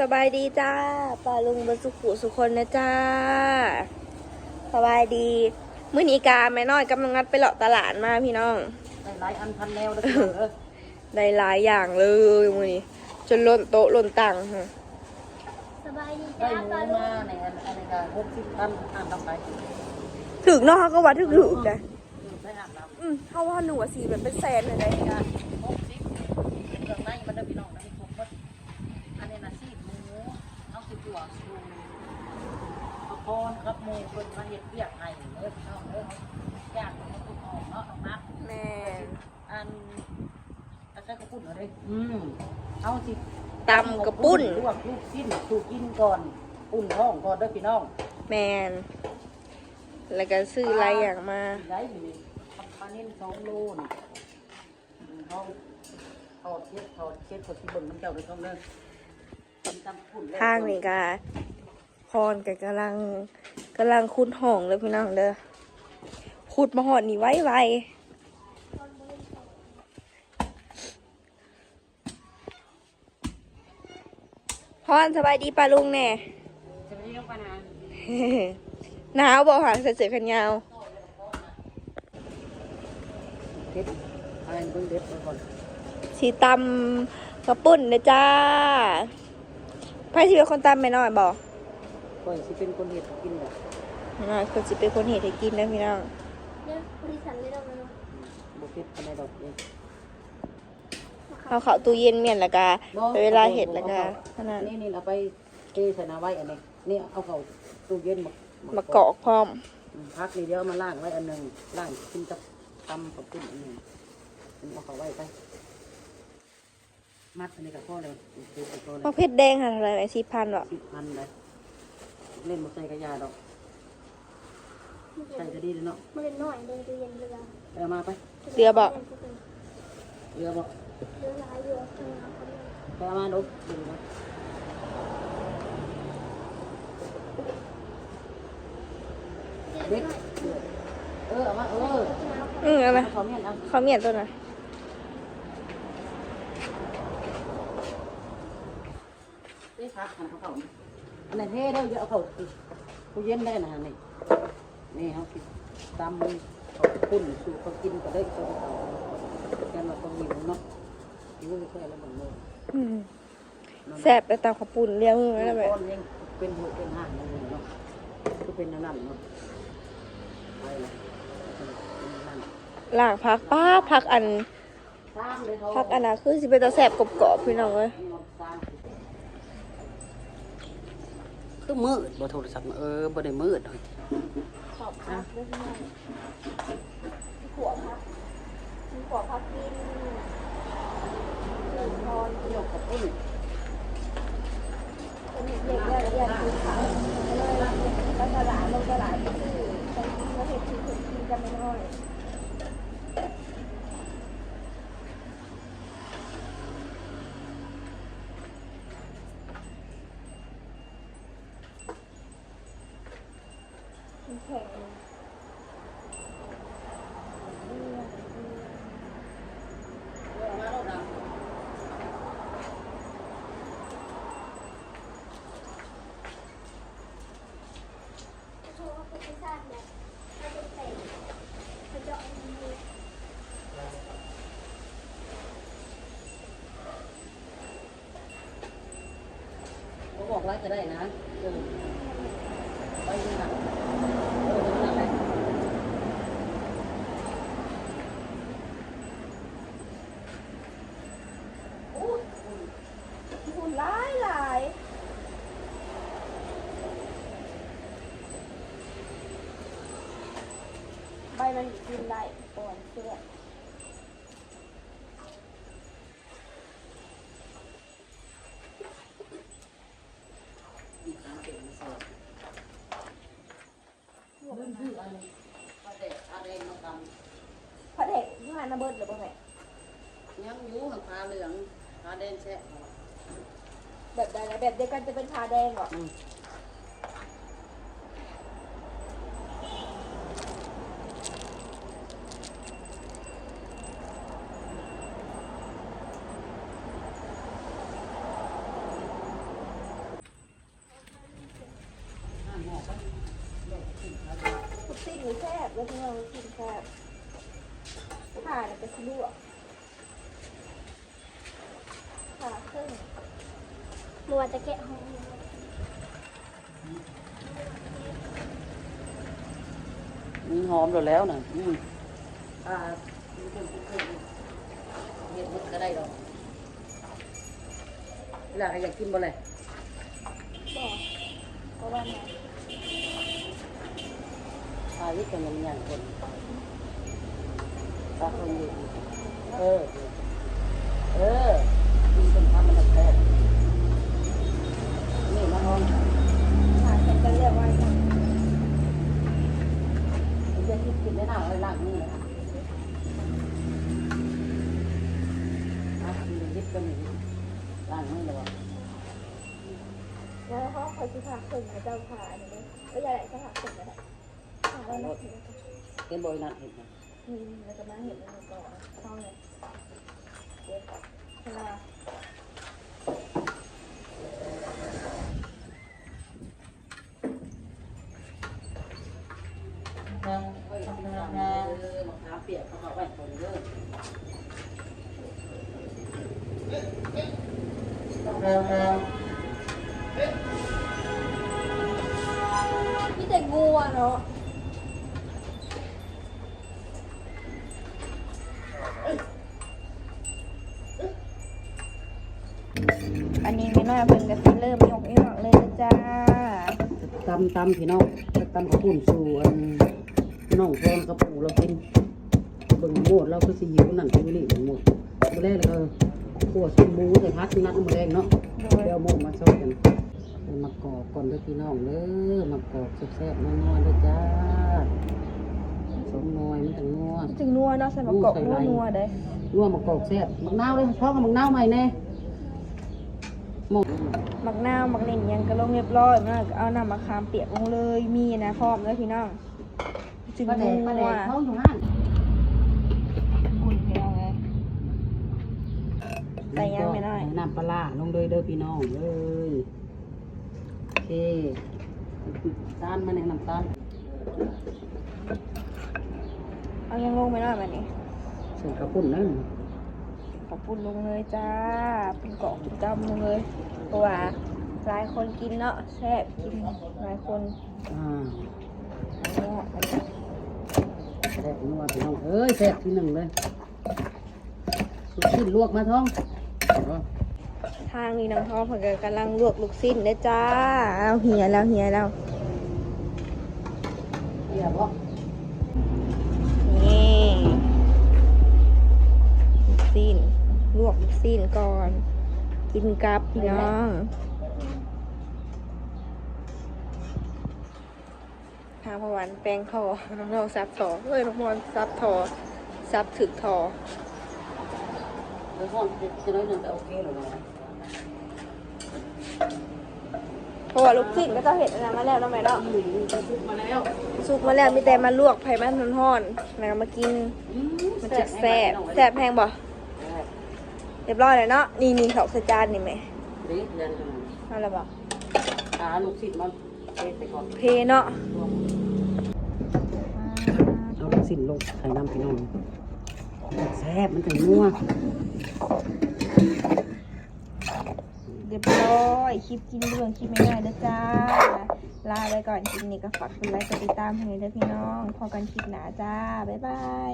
สบายดีจ้าปลาลุงบรรสุขุสุคนนะจ้า สบายดีมื้อนี้กาแม่น้อยกำลังงัดไปเลาะตลาดมาพี่น้อง ได้หลายอันพันแนวเลยเออได้หลายอย่างเลยมื้อนี้จนล้นโต๊ะล้นตังค่ะสบายดีได้จ้าหมูปลาลูมากในอันอันนี้ก็หกสิบตันอ่านทำไปถึกเนาะเขาก็ว่าถึกถึกๆนะได้อ่านน้อืมเขาว่าหนูว่าสีแบบเป็นแสนเลยได้ วสูเอาพรครับหมูเพิ่นมาเฮ็ดเปียกให้เออพี่น้องเออยากมันตุกออกเนาะออกมาแม่อันอันใช้กระปุ้นอะไรอืมเอาสิตำกระปุ้นลวกลูกชิ้นสูกกินก่อนอุ่นท้องก่อนเด้อพี่น้องแมนแล้วก็ซื้ออะไรอย่างมาได้อยู่นี่ปลาเน้นสองโลนี่เขาทอดเช็ดทอดเช็ดคนที่บิ่งน้ำเจ้าไปท้องเด้อ ทางนี่ก็พรก็กำลังกำลังคุดห้องเลยพี่น้องเด้อขุดมาหอดนี่ไว้ไวพรสบายดีปะลุงแน่จะไม่ต้องปานานหนาวบอกหางใส่เสื้อแขนยาวเด็ดอะไรเบิ่งเด็ดไปก่อนสีตำกระปุ่นนะจ้า ไพ่ที่เป็นคนตำไม่น้อยบอกก่อนสิเป็นคนเห็ดกินแบบน้อยคนสิเป็นคนเห็ดให้กินนะพี่น้องเนี่ยบริษัทเลยเราเนาะบุฟเฟ่อะไรดอกเองเอาเข้าตู้เย็นเมียนแล้วก็เวลาเห็ดแล้วก็ขนาดนี่นี่เราไปเทใส่นาไว้อันนี้นี่เอาเข้าตู้เย็นมามมากอกพร้อมพักนี่เดี๋ยวเอามาล่างไว้อันหนึ่งล่างกินกับตำกับกุ้งอันหนึ่งเอาเข้าไว้ไป มัดอันนี้กับพ่อเลยดูกับพ่อเลยมะเพชรแดงค่ะเท่าไหรไอซีพันวะสิบพันเลยเล่นหมดใส่กระยาดอกใส่จะดีเลยเนาะมันเป็นหน่อยเลยตู้เย็นเรือไปเอามาไปเรือบอกเรือบอกเรือลายอยู่ข้างหน้าเขาไปเอามาดูดูนะเด็กเออเอามาเอออืมเอาไหมเขาเมียนเอาเขาเมียนตัวน่ะไซักหันเขาเขาอันไหนเท่เด้อเยอะเอาเขากูเย็นได้นะนี่นี่เขากินตำมือเขาคุ้นสู่เขากินก็ได้ก็ได้เอาแค่เราต้องหิวเนาะหิวแค่แล้วมันเลยอืมแซ่บไปตามขปุ่นเลี้ยงมือไว้แล้วแบบนยังเป็นหัวเป็นห่างเลยเนาะก็เป็นนั่นนั่นเนาะไปเลยเป็นนั่นล่างพักป้าพักอันพักอันนะคือสิเป็นตาแซ่บกรอบๆพี่น้องเอ้ย คือมืดบ่โทรศัพท์เออบ่ได้มืดเลยขอบพักด้วยพี่น้องขัวพักมีขัวพักกินเลิกนอนเที่ยวกับปุ้นเด็กเนี่ยเรียนคือขาเลยไปตลาดลงตลาดไปซื้อไปกินแล้วเห็ดที่ถูกกินกันไม่น้อย มันแข็ง โชว์ว่าบริษัทเนี่ยเขาจะเตะเขาจะเอาเงิน เขาบอกไว้ก็ได้นะเออไปดูหนังเออดูหนังเลยหุ่นหลายหลายใบมันกินได้ก่อนเพื่อ เรื่องชื่ออะไรพระเดชอาเรมาทพระเด็กที่มานาเบิร์ดหรือเปล่าแม่ำยังอยู่หังพาเหลืองพาแดงแช่แบบใดนะแบบเดียวกันจะเป็นชาแดงเหรออืม ลูกชิ้นหรือ แล้วพี่น้องกชิ้นแซ่บผ่านี่ยเป็นลวกผ่าครึ่งมัวจะแกะห้องมีหอมแล้วน่ะอืมอ่าเฮ็ดมันก็ได้ดอกเวลาใครอยากกินบ่เลยบอกเพราะว่าไงปลาที่เป็นอย่างอย่างคนปลาคนอยู่เออเออกินเป็นทำมัน แท้นี่มาหอมผ่าแค่ก็เรียกว่าไงมันจะคิดกินได้หน้าไว้ล่างนี่นะอะกินยิบกันอย่างนี้ล่างนี่เลยแล้วเขาคอยที่ผ่าครึ่งนะเจ้าผ่าอันนี้ก็อย่าก็ผ่าครึ่งนะผ่าแล้วนะเห็นบ่อยนัดเห็นไหมอืมแล้วก็มาเห็นมันก่อนช่งเลยเดี๋ ยวเวลาเออมะขามเปียกเขาเอาไว้คนเยอะำตำพี่น้องตำข้าวปุ้นสู่อันน้องพรกับปู่เรากินเบิ่งหมดเราก็สิหิวนั่นไปนี่เบิ่งหมดมื้อแรกเลยก็ขั่วชิ้นหมูใส่พัดนัดมื้อแรกเนาะเดี๋ยวหมูมาซอยกันเอามากรอกก่อนเด้อพี่น้องเด้อมากรอกแซ่บๆนัวๆเด้อจ้าสมน้อยมันจังนัวถึงนัวเนาะใส่มะกอกนัวนัวๆเด้นัวมากรอกแซ่บมักนาวเลยท้องกับมักนาวใหม่แน่ หมกมักนาวมักเน่งยังก็ลงเรียบร้อยมันก็เอาน้ำมะขามเปียกลงเลยมีนะพร้อมเลยพี่น้องจึงปลาแดนักปลาแดวกเขาอยู่ห้านอุ่นพี่น้องเลยใส่ยังไม่ได้น้ำปลาร้าลงเลยเด้อพี่น้องเอ้ยโอเคตาลมาแนะน้ำตาลเอายังลงไม่ได้แบบนี้ใส่กระปุ่นนั่น ขอบคุณลงเลยจ้าเป็นเกาะเป็นกำลงเลยเพราะว่าหลายคนกินเนาะแซ่บกินหลายคนอ่าอันเนี้ยอันนี้แซ่บนัวพี่น้องเอ้ยแซ่บที่หนึ่งเลยสุกชิ้นลวกมาท้องเอาทางนี้น้องท้องเพิ่นก็กำลังลวกลูกสิ้นเด้อจ้าเอาเหียแล้วเหียแล้วเดี๋ยวบอกนี่ลูกสิ้น ลวกลูกสิ้นก่อน กินกับพี่น้องทางพวันแปลงทอน้องทองซับทอเฮ้ยน้องมอนซับทอซับถึกทอเดี๋ยวก่อนจะน้อยหนึ่งแต่โอเคเลยนะเพราะว่าลูกสิ้นก็จะเห็ดอันนั้นมาแล้วเนาะแม่เนาะอืมจะซุกมาแล้วสุกมาแล้วมีแต่มาลวกไผ่มันร้อนๆแล้วก็มากินอืมันจะแซ่บแซ่บแพงบ่แซ่บ เรียบร้อยแล้วเนาะนี่นี่เขาใส่จานนี่ไหมเด็กเรียนกันเอาละบ่ขาลูกศิษย์มันเทไปก่อนเพเนาะเอาลูกศิษย์ลงใส่น้ำพี่น้องแซ่บมันถึงนัวเรียบร้อยคลิปกินเรื่องคลิปไม่ง่ายๆเด้อจ้าลาไปก่อนคลิปนี้ก็ฝากกดไลค์กดติดตามให้ด้วยพี่น้อง พอกันคลิปหนาจ้า บ๊ายบาย